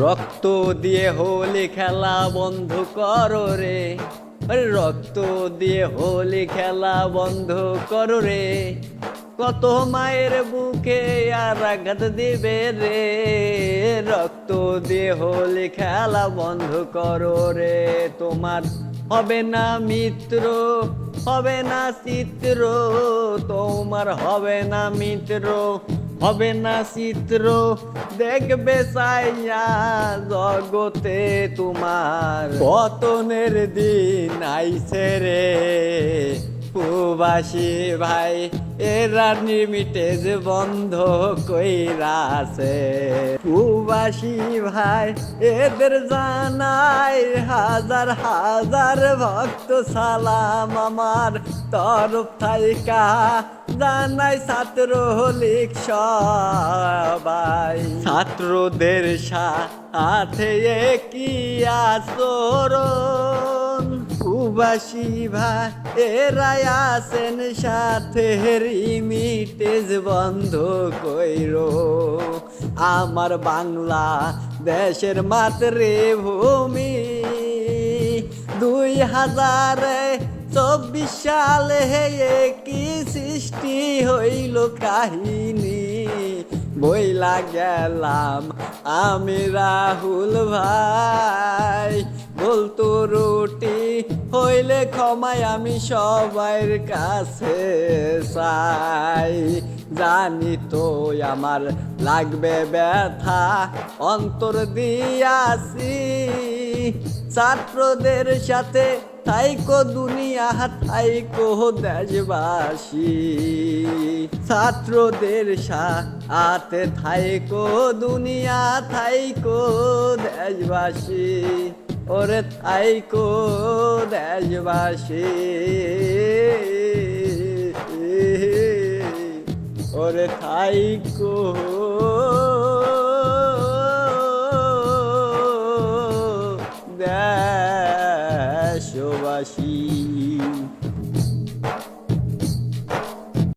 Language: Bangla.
রক্ত দিয়ে হোলি খেলা বন্ধ করো রে। আরে রক্ত দিয়ে হোলি খেলা বন্ধ করো রে। কত মায়ের বুকে আর আঘাত দিবে রে। রক্ত দিয়ে হোলি খেলা বন্ধ করো রে। তোমার হবে না মিত্র, হবে না চিত্র। তোমার হবে না মিত্র হবে না চিত্র দেখবে সাইয়া জগতে তোমার। পতনের দিন আইছে রে। প্রবাসী ভাই, এরা নিমিটেজ বন্ধ কইরাছে। প্রবাসী ভাই, এদের জানাই হাজার হাজার ভক্ত সালাম আমার তরফ থাইকা। জানাই ছাত্র লিখ সবাই। ছাত্রদের সাথে কি আচরণ প্রবাসী ভাই আছেন সাথে, রিমিটেজ বন্ধ কইরো। আমার বাংলা দেশের মাতৃভূমি দুই হাজার চব্বিশ সালে কি সৃষ্টি হইল কাহিনী। বইলা গেলাম আমি রাহুল ভাই, বলতো রুটি হইলে ক্ষমায় আমি সবার কাছে চাই। জানি তো আমার লাগবে ব্যথা, অন্তর দিয়াছি ছাত্রদের সাথে থাইকো দুনিয়া, থাইকো দেশবাসী। ছাত্রদের সাথে থাইকো দুনিয়া, থাইকো দেশবাসী। ওরে থাইকো দেশবাসী ওরে থাইকো দেশবাসী।